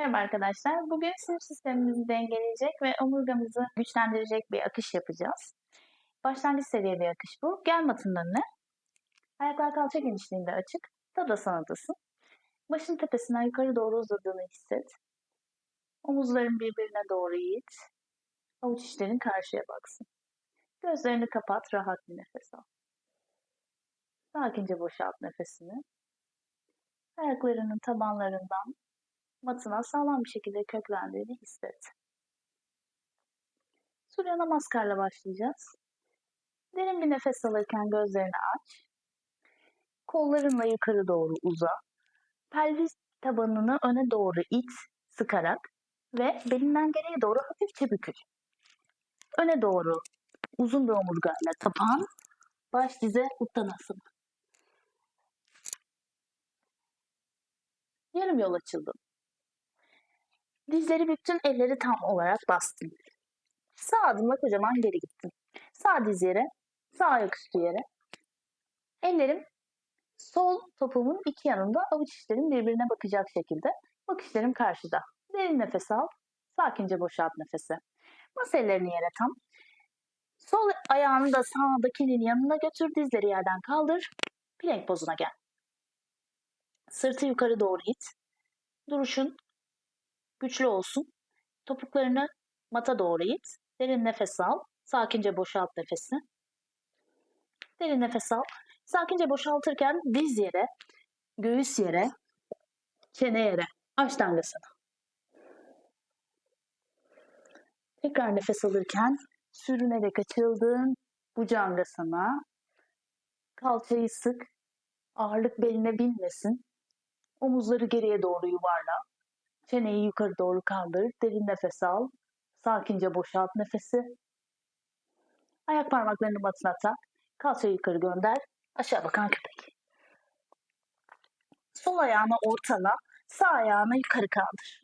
Merhaba arkadaşlar. Bugün sinir sistemimizi dengeleyecek ve omurgamızı güçlendirecek bir akış yapacağız. Başlangıç seviye bir akış bu. Gel matın önüne. Ayaklar kalça genişliğinde açık. Tadasanatasın. Başın tepesinden yukarı doğru uzadığını hisset. Omuzların birbirine doğru eğit. Avuç içlerin karşıya baksın. Gözlerini kapat, rahat bir nefes al. Sakince boşalt nefesini. Ayaklarının tabanlarından matına sağlam bir şekilde köklendiğini hisset. Surya Namaskar'la başlayacağız. Derin bir nefes alırken gözlerini aç. Kollarınla yukarı doğru uza. Pelvis tabanını öne doğru it sıkarak ve belinden geriye doğru hafifçe bükül. Öne doğru uzun bir omurgayla tapan, baş dize uttanasana. Yarım yol açıldım. Dizleri büktün, elleri tam olarak bastın. Sağ adımla kocaman geri gittin. Sağ diz yere, sağ ayaküstü yere. Ellerim sol topumun iki yanında, avuç içlerim birbirine bakacak şekilde. Bakışlarım karşıda. Derin nefes al, sakince boşalt nefesi. Bas ellerini yere tam. Sol ayağını da sağdakinin yanına götür, dizleri yerden kaldır. Plank pozuna gel. Sırtı yukarı doğru it. Duruşun güçlü olsun. Topuklarını mata doğru it. Derin nefes al. Sakince boşalt nefesi. Derin nefes al. Sakince boşaltırken diz yere, göğüs yere, çene yere. Aç dangasını. Tekrar nefes alırken sürünerek açıldığın bucangasına kalçayı sık. Ağırlık beline binmesin. Omuzları geriye doğru yuvarla. Çeneyi yukarı doğru kaldır. Derin nefes al. Sakince boşalt nefesi. Ayak parmaklarını matına tak. Kalçayı yukarı gönder. Aşağı bakan köpek. Sol ayağını ortala. Sağ ayağını yukarı kaldır.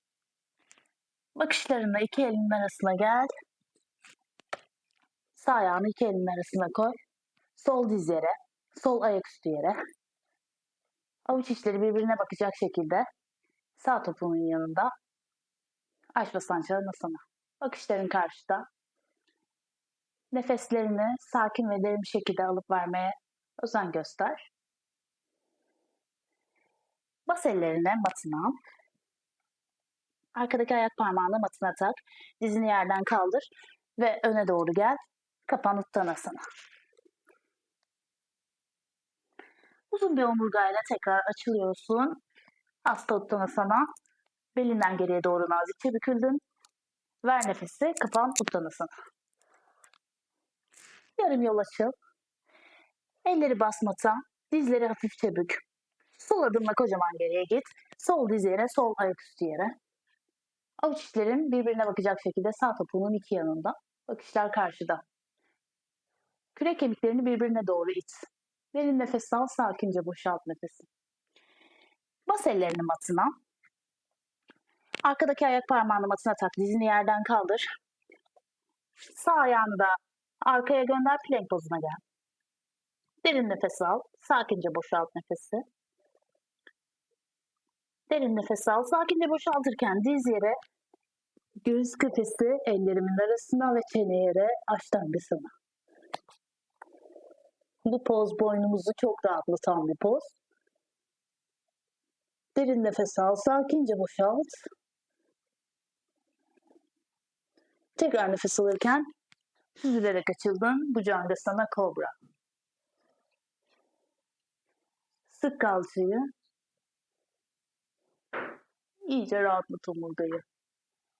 Bakışlarını iki elinin arasına gel. Sağ ayağını iki elinin arasına koy. Sol diz yere. Sol ayaküstü yere. Avuç içleri birbirine bakacak şekilde Sağ topuğunun yanında. Aç basançları nasana. Bakışların karşıda. Nefeslerini sakin ve derin bir şekilde alıp vermeye özen göster. Bas ellerine matına. Arkadaki ayak parmağını matına tak. Dizini yerden kaldır ve öne doğru gel. Kapan uttanasana. Uzun bir omurgayla tekrar açılıyorsun. Hasta uttanasana. Belinden geriye doğru nazikçe büküldün. Ver nefesi. Kapan uttanasana. Yarım yol açıl. Elleri basmata. Dizleri hafifçe bük. Sol adımla kocaman geriye git. Sol diz yere, sol ayaküstü yere. Avuç içlerin birbirine bakacak şekilde sağ topuğunun iki yanında. Bakışlar karşıda. Kürek kemiklerini birbirine doğru it. Derin nefes al, sakince boşalt nefesi. Bas ellerini matına. Arkadaki ayak parmağını matına tak. Dizini yerden kaldır. Sağ ayağını da arkaya gönder. Plank pozuna gel. Derin nefes al. Sakince boşalt nefesi. Derin nefes al. Sakince boşaltırken diz yere, göğüs kafesi ellerimin arasına ve çene yere aç dangısına. Bu poz boynumuzu çok rahatlatan bir poz. Derin nefes al, sakince boşalt. Tekrar nefes alırken süzülerek açıldın. Bhujangasana kobra. Sık kalçayı. İyice rahatlat omurgayı.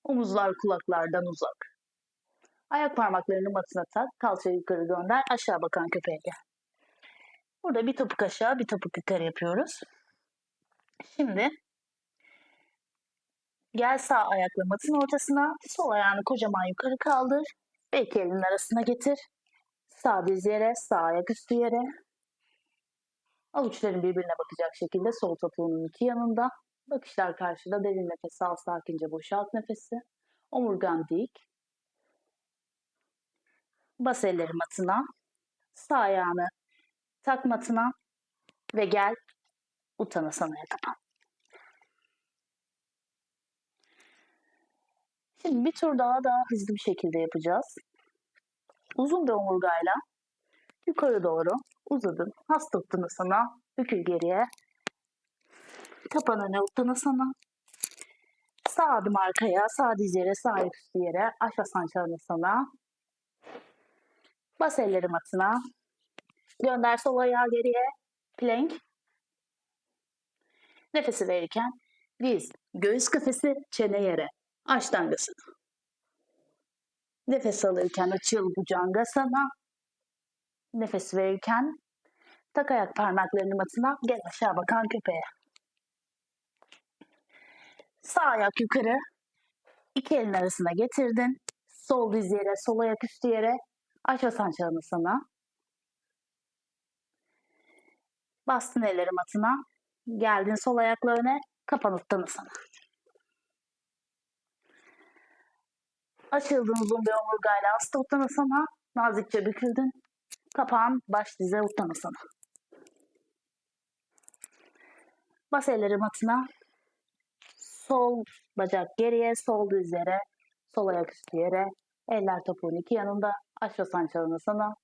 Omuzlar kulaklardan uzak. Ayak parmaklarını matına tak. Kalçayı yukarı gönder. Aşağı bakan köpeğe gel. Burada bir topuk aşağı, bir topuk yukarı yapıyoruz. Şimdi gel sağ ayakla matın ortasına, sol ayağını kocaman yukarı kaldır. Ve iki elinin arasına getir. Sağ diz yere, sağ ayak üstü yere. Avuçların birbirine bakacak şekilde sol topuğunun iki yanında. Bakışlar karşıda derin nefes al, sakince boşalt nefesi. Omurgan dik. Bas elleri matına. Sağ ayağını tak matına ve gel utanasanaya kapan. Şimdi bir tur daha daha hızlı bir şekilde yapacağız. Uzun bir omurgayla yukarı doğru uzadın. Hasta sana. Bükül geriye. Tapan öne uttanasana. Sağ adım arkaya, sağ diz yere, sağ üstü yere. Aşvasan sana. Bas elleri matına. Gönder sol ayağı geriye. Plank. Nefesi verirken diz, göğüs kafesi, çene yere. Aç dangasını. Nefes alırken açıl sana. Nefes verirken tak ayak parmaklarını matına gel aşağı bakan köpeğe. Sağ ayak yukarı. iki elin arasına getirdin. Sol diz yere, sol ayak üstü yere. Aşvasan sana. Bastın elleri matına. Geldin sol ayakla öne. Kapan sana. Açıldın uzun bir omurgayla hasta sana. Nazikçe büküldün. Kapağın baş dize sana. Bas elleri matına. Sol bacak geriye, sol diz yere, sol ayak üstü yere. Eller topuğun iki yanında. Aşvasan sana.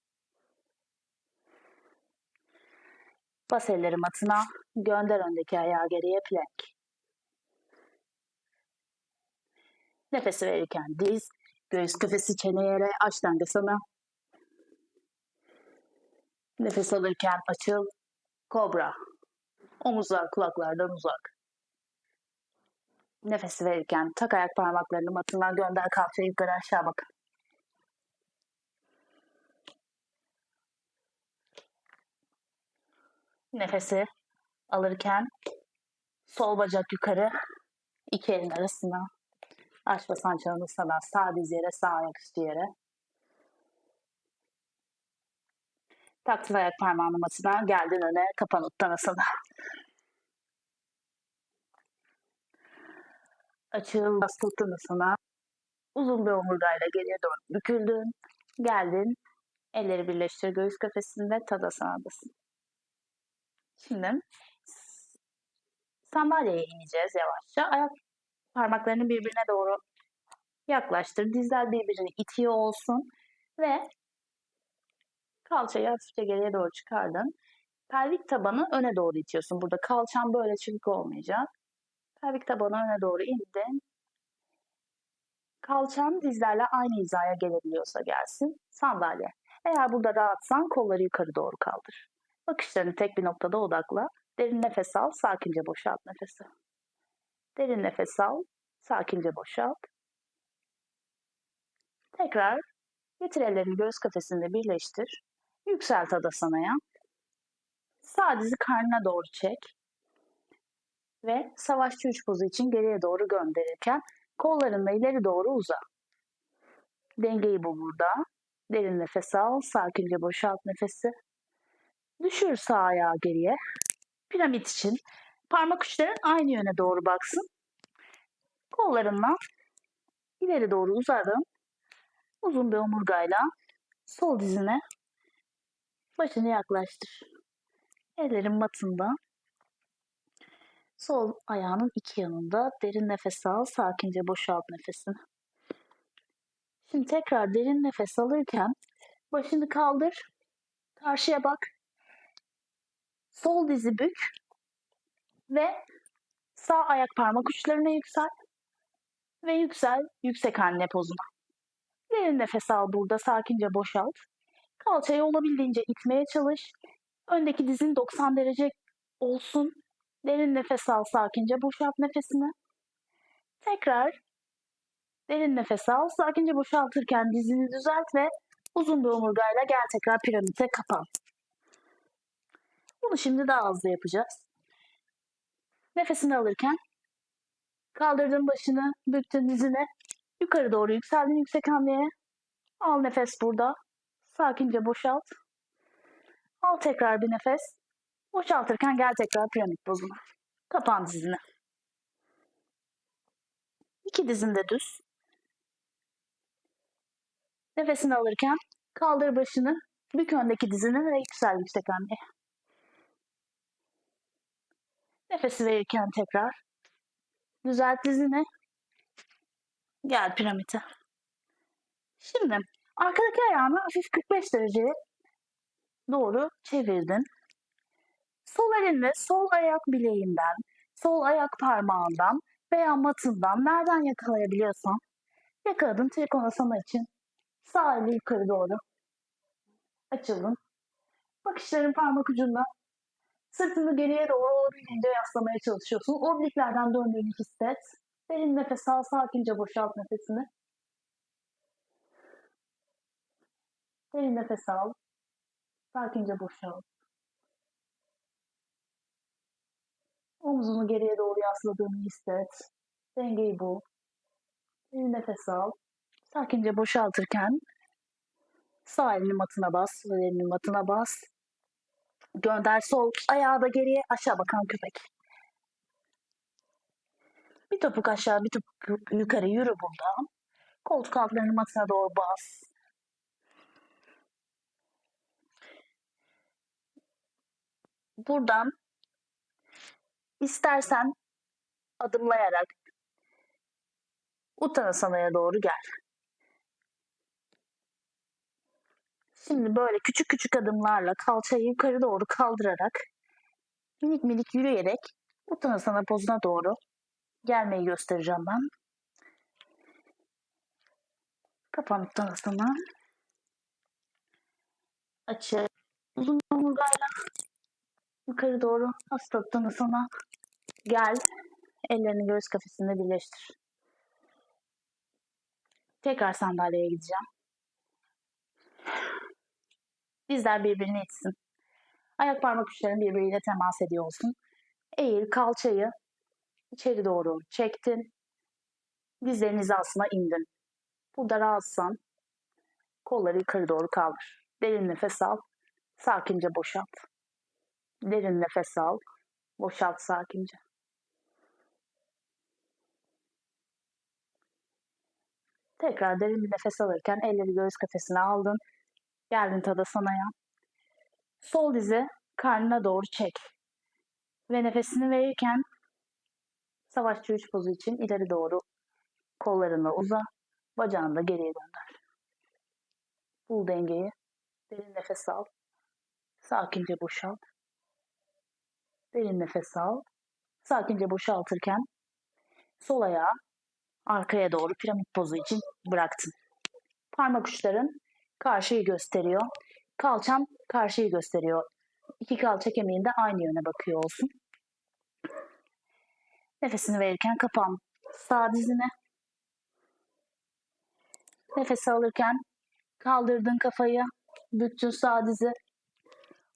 Bas elleri matına. Gönder öndeki ayağı geriye plank. Nefesi verirken diz, göğüs kafesi çene yere, aç sana. Nefes alırken açıl, kobra. Omuzlar kulaklardan uzak. Nefes verirken tak ayak parmaklarını matından gönder kalçayı yukarı aşağı bak. Nefesi alırken sol bacak yukarı, iki elin arasına. Aç basan sana sağ diz yere, sağ ayak üstü yere. Taktın ayak parmağını matına, geldin öne, kapan uttanasana. Açıl, bastı uttanasana. Uzun bir omurgayla geriye doğru büküldün. Geldin, elleri birleştir göğüs kafesinde, tadasanadasın. Şimdi sandalyeye ineceğiz yavaşça. Ayak parmaklarını birbirine doğru yaklaştır. Dizler birbirini itiyor olsun ve kalçayı hafifçe geriye doğru çıkardın. Pelvik tabanı öne doğru itiyorsun. Burada kalçan böyle çubuk olmayacak. Pelvik tabanı öne doğru indin. Kalçan dizlerle aynı hizaya gelebiliyorsa gelsin. Sandalye. Eğer burada rahatsan kolları yukarı doğru kaldır. Bakışlarını tek bir noktada odakla. Derin nefes al, sakince boşalt nefesi. Derin nefes al, sakince boşalt. Tekrar getir ellerini göğüs kafesinde birleştir. Yükselt adasanaya. Sağ dizi karnına doğru çek. Ve savaşçı üç pozu için geriye doğru gönderirken kollarınla ileri doğru uza. Dengeyi bul burada. Derin nefes al, sakince boşalt nefesi. Düşür sağ ayağı geriye. Piramit için parmak uçların aynı yöne doğru baksın. Kollarınla ileri doğru uzadın. Uzun bir omurgayla sol dizine başını yaklaştır. Ellerin matında. Sol ayağının iki yanında derin nefes al, sakince boşalt nefesini. Şimdi tekrar derin nefes alırken başını kaldır, karşıya bak, Sol dizi bük ve sağ ayak parmak uçlarına yüksel ve yüksel yüksek anne pozuna. Derin nefes al burada sakince boşalt. Kalçayı olabildiğince itmeye çalış. Öndeki dizin 90 derece olsun. Derin nefes al sakince boşalt nefesini. Tekrar derin nefes al. Sakince boşaltırken dizini düzelt ve uzun bir omurgayla gel tekrar piramite kapan. Bunu şimdi daha hızlı yapacağız. Nefesini alırken kaldırdın başını, büktün dizini, yukarı doğru yükseldin yüksek hamleye. Al nefes burada. Sakince boşalt. Al tekrar bir nefes. Boşaltırken gel tekrar piramit pozuna. Kapan dizini. İki dizin de düz. Nefesini alırken kaldır başını, bük öndeki dizini ve yüksel yüksek hamleye. Nefesi verirken tekrar düzelt dizini. Gel piramite. Şimdi arkadaki ayağını hafif 45 dereceye doğru çevirdin. Sol elinle sol ayak bileğinden, sol ayak parmağından veya matından nereden yakalayabiliyorsan yakaladın trikonasana için sağ eli yukarı doğru açıldın. Bakışların parmak ucunda sırtını geriye doğru olabildiğince yaslamaya çalışıyorsun. Obliklerden döndüğünü hisset. Derin nefes al, sakince boşalt nefesini. Derin nefes al, sakince boşalt. Omzunu geriye doğru yasladığını hisset. Dengeyi bul. Derin nefes al. Sakince boşaltırken sağ elini matına bas, sol elini matına bas. Gönder sol ayağı da geriye aşağı bakan köpek. Bir topuk aşağı bir topuk yukarı yürü buradan. Koltuk altlarını matına doğru bas. Buradan istersen adımlayarak Uttanasana'ya doğru gel. Şimdi böyle küçük küçük adımlarla kalçayı yukarı doğru kaldırarak minik minik yürüyerek Uttanasana pozuna doğru gelmeyi göstereceğim ben. Kapan Uttanasana. Açı. Uzun omurgayla yukarı doğru hasta Uttanasana. Gel. Ellerini göğüs kafesinde birleştir. Tekrar sandalyeye gideceğim. Dizler birbirini itsin. Ayak parmak uçların birbiriyle temas ediyor olsun. Eğil kalçayı içeri doğru çektin. Dizlerin hizasına indin. Burada rahatsan kolları yukarı doğru kaldır. Derin nefes al. Sakince boşalt. Derin nefes al. Boşalt sakince. Tekrar derin bir nefes alırken elleri göğüs kafesine aldın. Geldin Tadasana'ya. Sol dizi karnına doğru çek. Ve nefesini verirken savaşçı üç pozu için ileri doğru kollarını uza. Bacağını da geriye döndür. Bul dengeyi. Derin nefes al. Sakince boşalt. Derin nefes al. Sakince boşaltırken sol ayağı arkaya doğru piramit pozu için bıraktın. Parmak uçların karşıyı gösteriyor. Kalçam karşıyı gösteriyor. İki kalça kemiğinde aynı yöne bakıyor olsun. Nefesini verirken kapan sağ dizine. Nefes alırken kaldırdın kafayı, büktün sağ dizi.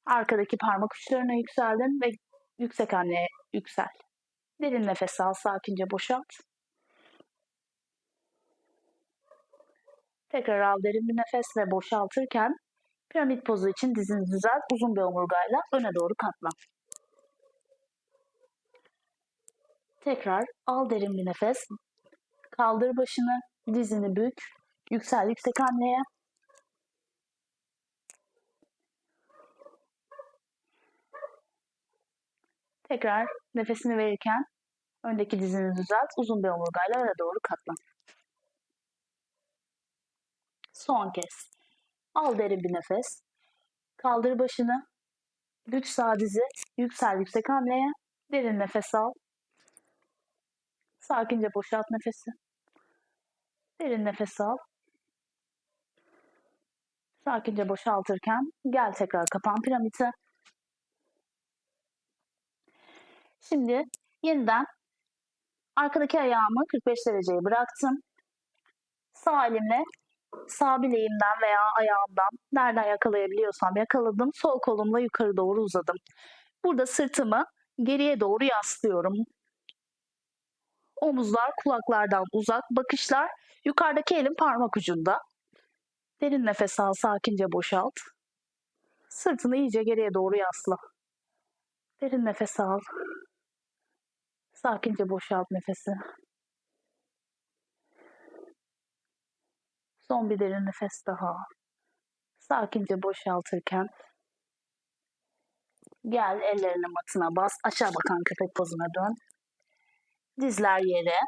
Arkadaki parmak uçlarına yükseldin ve yüksek hamleye yüksel. Derin nefes al, sakince boşalt. Tekrar al derin bir nefes ve boşaltırken piramit pozu için dizini düzelt. Uzun bir omurgayla öne doğru katlan. Tekrar al derin bir nefes. Kaldır başını, dizini bük. Yüksel yüksek hamleye. Tekrar nefesini verirken öndeki dizini düzelt. Uzun bir omurgayla öne doğru katlan. Son kez. Al derin bir nefes. Kaldır başını. Güç sağ dizi. Yüksel yüksek hamleye. Derin nefes al. Sakince boşalt nefesi. Derin nefes al. Sakince boşaltırken gel tekrar kapan piramite. Şimdi yeniden arkadaki ayağımı 45 dereceye bıraktım. Sağ elimle sağ bileğimden veya ayağımdan nereden yakalayabiliyorsam yakaladım. Sol kolumla yukarı doğru uzadım. Burada sırtımı geriye doğru yaslıyorum. Omuzlar kulaklardan uzak, bakışlar yukarıdaki elin parmak ucunda. Derin nefes al, sakince boşalt. Sırtını iyice geriye doğru yasla. Derin nefes al. Sakince boşalt nefesi. Son bir derin nefes daha. Sakince boşaltırken gel ellerini matına bas. Aşağı bakan köpek pozuna dön. Dizler yere.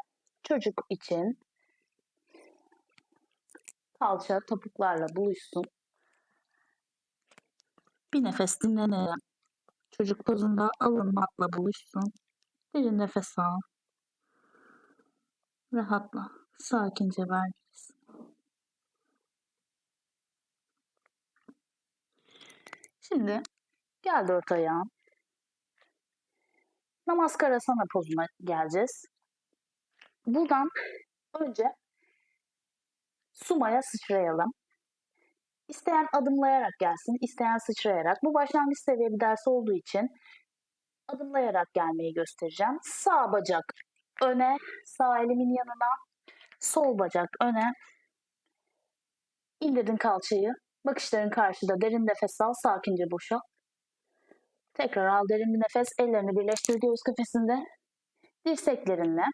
Çocuk için Kalça topuklarla buluşsun. Bir nefes dinlenelim. Çocuk pozunda alın matla buluşsun. Derin nefes al. Rahatla. Sakince ver nefes. Şimdi gel dört ayağın. Namaskarasana pozuna geleceğiz. Buradan önce sumaya sıçrayalım. İsteyen adımlayarak gelsin, isteyen sıçrayarak. Bu başlangıç seviye bir ders olduğu için adımlayarak gelmeyi göstereceğim. Sağ bacak öne, sağ elimin yanına, sol bacak öne. İndirdin kalçayı. Bakışların karşıda. Derin nefes al, sakince boşal. Tekrar al derin bir nefes. Ellerini birleştir göğüs kafesinde. Dirseklerinle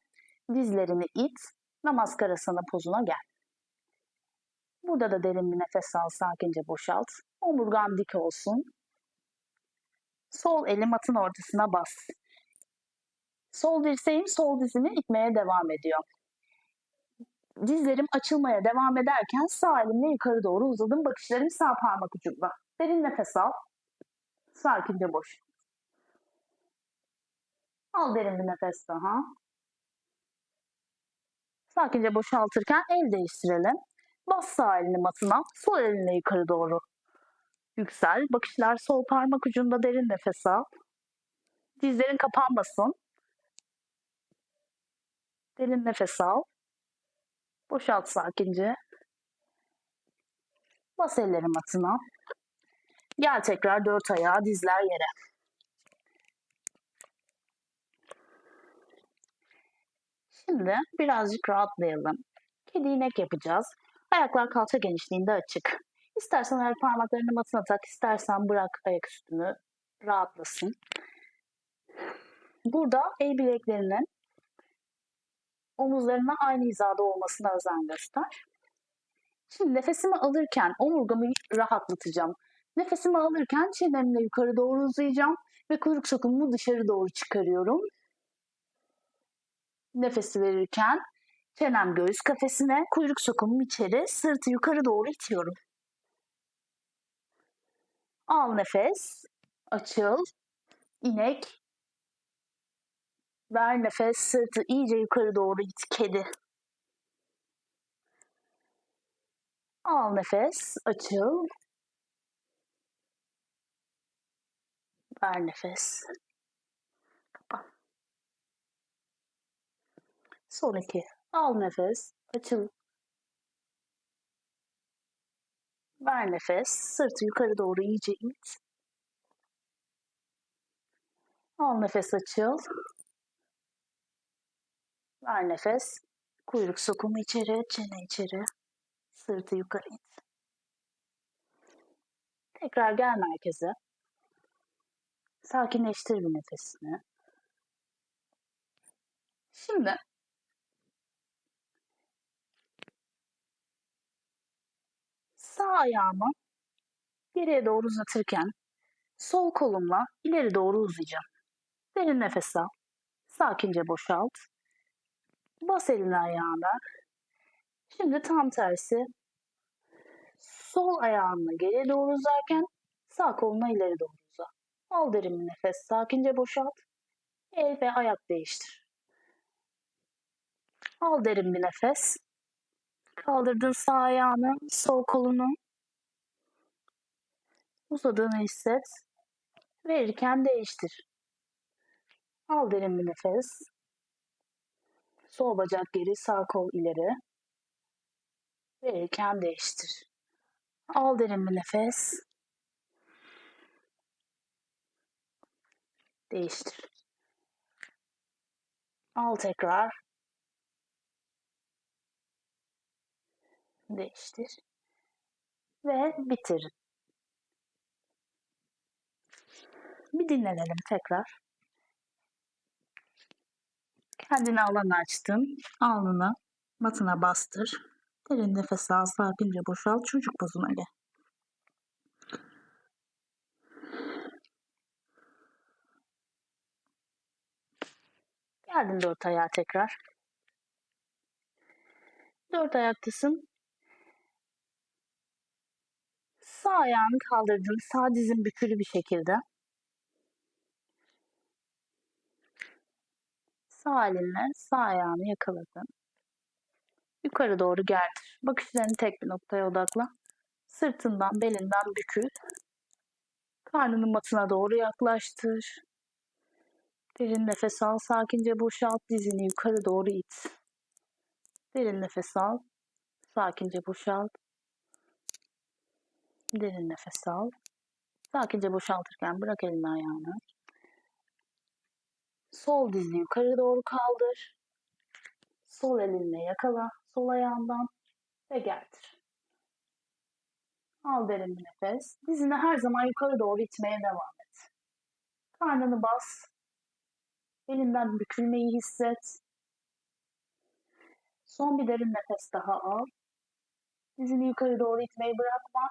dizlerini it. Namaskarasana pozuna gel. Burada da derin bir nefes al, sakince boşalt. Omurgan dik olsun. Sol eli matın ortasına bas. Sol dirseğim sol dizimi itmeye devam ediyor. Dizlerim açılmaya devam ederken sağ elimle yukarı doğru uzadım. Bakışlarım sağ parmak ucunda. Derin nefes al. Sakince boş. Al derin bir nefes daha. Sakince boşaltırken el değiştirelim. Bas sağ elini matına, sol elinle yukarı doğru yüksel. Bakışlar sol parmak ucunda derin nefes al. Dizlerin kapanmasın. Derin nefes al. Boşalt sakince. Bas elleri matına. Gel tekrar dört ayağa, dizler yere. Şimdi birazcık rahatlayalım. Kedi inek yapacağız. Ayaklar kalça genişliğinde açık. İstersen ayak parmaklarını matına tak, istersen bırak ayak üstünü rahatlasın. Burada el bileklerinin omuzlarına aynı hizada olmasına özen göster. Şimdi nefesimi alırken omurgamı rahatlatacağım. Nefesimi alırken çenemle yukarı doğru uzayacağım ve kuyruk sokumu dışarı doğru çıkarıyorum. Nefesi verirken çenem göğüs kafesine, kuyruk sokumum içeri, sırtı yukarı doğru itiyorum. Al nefes, açıl, inek, ver nefes, sırtı iyice yukarı doğru it, kedi. Al nefes, açıl, ver nefes. Kapan. Son iki. Al nefes, açıl. Ver nefes, sırtı yukarı doğru iyice it. Al nefes, açıl. Ver nefes, kuyruk sokumu içeri, çene içeri, sırtı yukarı it. Tekrar gel merkeze. Sakinleştir bir nefesini. Şimdi sağ ayağımı geriye doğru uzatırken sol kolumla ileri doğru uzayacağım. Derin nefes al. Sakince boşalt. Bas elini ayağına. Şimdi tam tersi. Sol ayağınla geriye doğru uzarken sağ koluna ileri doğru uza. Al derin bir nefes. Sakince boşalt. El ve ayak değiştir. Al derin bir nefes. Kaldırdın sağ ayağını, sol kolunu. Uzadığını hisset. Verirken değiştir. Al derin bir nefes. Sol bacak geri, sağ kol ileri. Verirken değiştir. Al derin bir nefes. Değiştir. Al tekrar. Değiştir. Ve bitir. Bir dinlenelim tekrar. Kendini alan açtın. Alnını matına bastır. Derin nefes al. Sakince boşal. Çocuk pozuna gel. Geldin dört ayağa tekrar. Dört ayaktasın. Sağ ayağını kaldırdın. Sağ dizin bükülü bir şekilde. Sağ elinle sağ ayağını yakaladın. Yukarı doğru gerdir. Bakışlarını tek bir noktaya odakla. Sırtından, belinden bükül. Karnını matına doğru yaklaştır. Derin nefes al. Sakince boşalt. Dizini yukarı doğru it. Derin nefes al. Sakince boşalt. Derin nefes al. Sakince boşaltırken bırak elini ayağını. Sol dizini yukarı doğru kaldır. Sol elinle yakala. Sol ayağından ve gerdir. Al derin bir nefes. Dizini her zaman yukarı doğru itmeye devam et. Karnını bas. Elinden bükülmeyi hisset. Son bir derin nefes daha al. Dizini yukarı doğru itmeyi bırakma.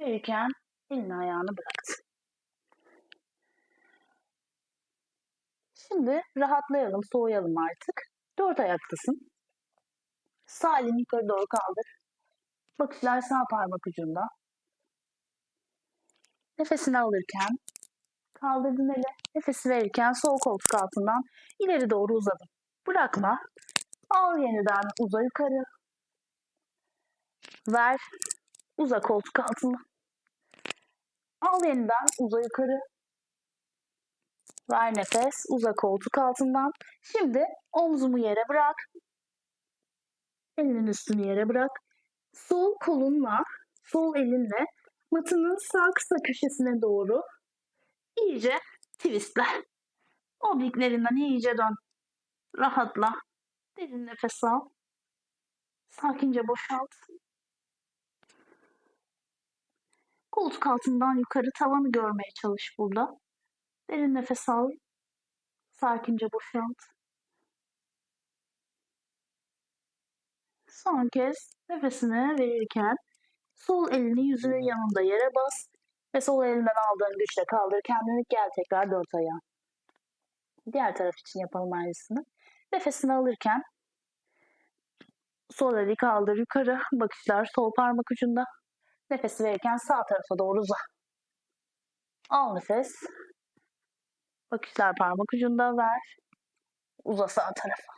Verirken elini ayağını bıraktı. Şimdi rahatlayalım, soğuyalım artık. Dört ayaktasın. Sağ elini yukarı doğru kaldır. Bakışlar sağ parmak ucunda. Nefesini alırken kaldırdın eli. Nefesi verirken sol koltuk altından ileri doğru uzadın. Bırakma. Al yeniden uza yukarı. Ver. Uza koltuk altından. Al yeniden uza yukarı. Ver nefes. Uza koltuk altından. Şimdi omzumu yere bırak. Elinin üstünü yere bırak. Sol kolunla, sol elinle matının sağ kısa köşesine doğru iyice twistle. Obliklerinden iyice dön. Rahatla. Derin nefes al. Sakince boşalt. Koltuk altından yukarı tavanı görmeye çalış burada. Derin nefes al. Sakince boşalt. Son kez nefesini verirken sol elini yüzünün yanında yere bas ve sol elinden aldığın güçle kaldır kendini gel tekrar dört ayağa. Diğer taraf için yapalım aynısını. Nefesini alırken sol eli kaldır yukarı bakışlar sol parmak ucunda. Nefesi verirken sağ tarafa doğru uza. Al nefes. Bakışlar parmak ucunda ver. Uza sağ tarafa.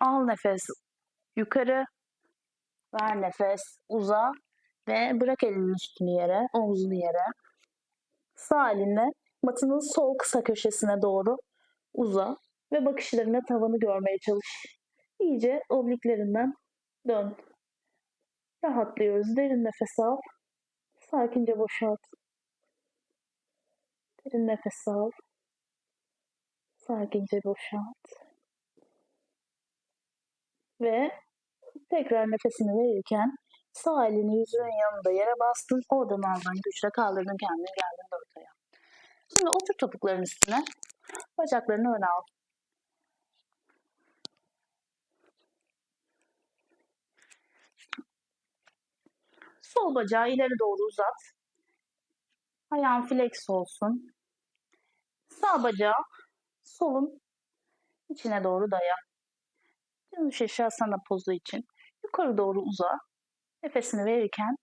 Al nefes yukarı. Ver nefes uza ve bırak elinin üstünü yere, omzunu yere. Sağ elinle matının sol kısa köşesine doğru uza ve bakışlarına tavanı görmeye çalış. İyice obliklerinden dön. Rahatlıyoruz. Derin nefes al. Sakince boşalt. Derin nefes al. Sakince boşalt. Ve tekrar nefesini verirken sağ elini yüzünün yanında yere bastın. Oradan aldığın güçle kaldırdın kendini geldin dört ayağa. Şimdi otur topukların üstüne. Bacaklarını öne al. Sol bacağı ileri doğru uzat. Ayağın flex olsun. Sağ bacağı solun içine doğru daya. Canı şaşasana pozu için. Yukarı doğru uza. Nefesini verirken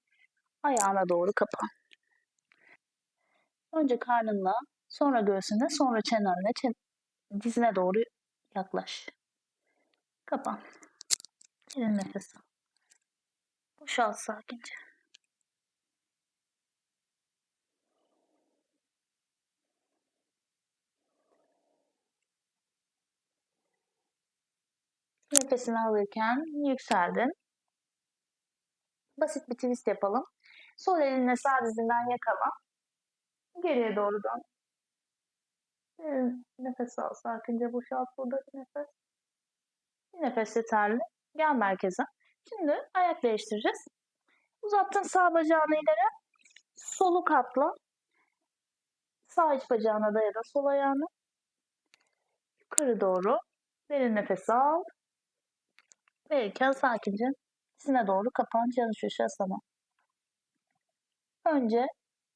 ayağına doğru kapan. Önce karnınla, sonra göğsüne, sonra çenenle, çen dizine doğru yaklaş. Kapan. Derin nefes al. Boşalt sakince. Nefesini alırken yükseldin. Basit bir twist yapalım. Sol elinle sağ dizinden yakala. Geriye doğru dön. Nefes al. Sakince boşalt buradaki nefes. Bir nefes yeterli. Gel merkeze. Şimdi ayak değiştireceğiz. Uzattın sağ bacağını ileri. Solu katla. Sağ iç bacağına daya da sol ayağını. Yukarı doğru. Derin nefes al ve sakince dizine doğru kapanacağını şaşı sana. Önce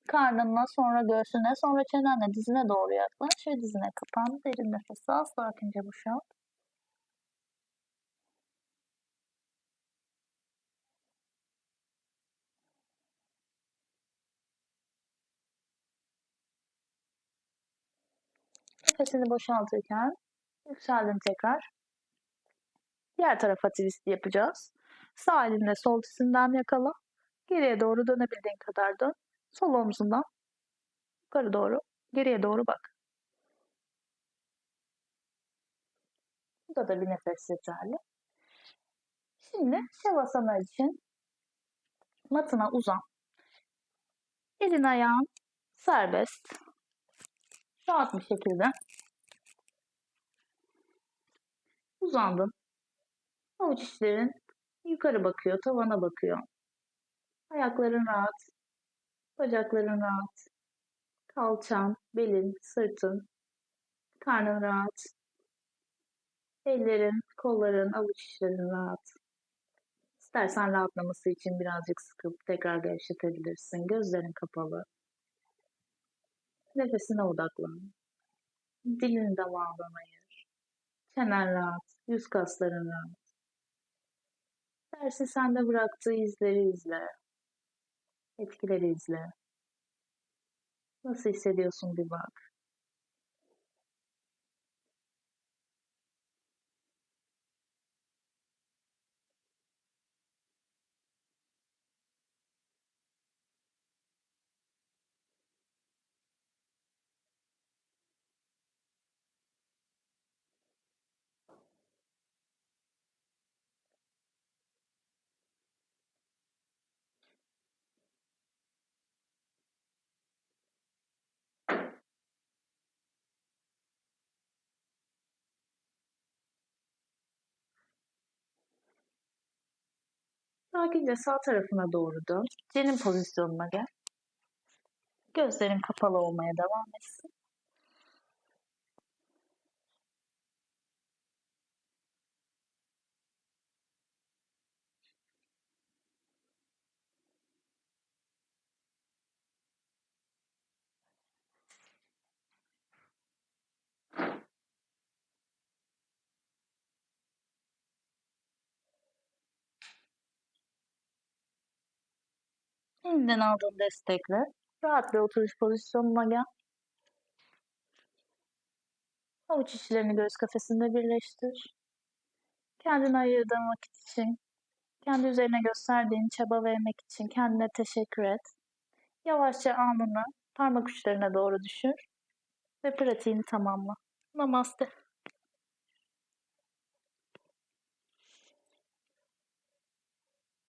karnına, sonra göğsüne, sonra çenenle dizine doğru yaklaş ve dizine kapan. Derin nefes al, sakince boşalt. Nefesini boşaltırken yükseldin tekrar. Diğer tarafa twist yapacağız. Sağ elinle sol dizinden yakala. Geriye doğru dönebildiğin kadar dön. Sol omzundan yukarı doğru, geriye doğru bak. Burada da bir nefes yeterli. Şimdi Shavasana için matına uzan. Elin ayağın serbest. Rahat bir şekilde. Uzandın. Avuç içlerin yukarı bakıyor, tavana bakıyor. Ayakların rahat. Bacakların rahat. Kalçan, belin, sırtın, karnın rahat. Ellerin, kolların, avuç içlerin rahat. İstersen rahatlaması için birazcık sıkıp tekrar gevşetebilirsin. Gözlerin kapalı. Nefesine odaklan. Dilini damağından ayır. Çenen rahat, yüz kasların rahat. Dersi sende bıraktığı izleri izle. Etkileri izle. Nasıl hissediyorsun bir bak. Sakince sağ tarafına doğru dön. Cenin pozisyonuna gel. Gözlerin kapalı olmaya devam etsin. Elinden aldığın destekle rahat bir oturuş pozisyonuna gel. Avuç içlerini göğüs kafesinde birleştir. Kendine ayırdığın vakit için, kendi üzerine gösterdiğin çaba ve emek için kendine teşekkür et. Yavaşça alnını parmak uçlarına doğru düşür ve pratiğini tamamla. Namaste.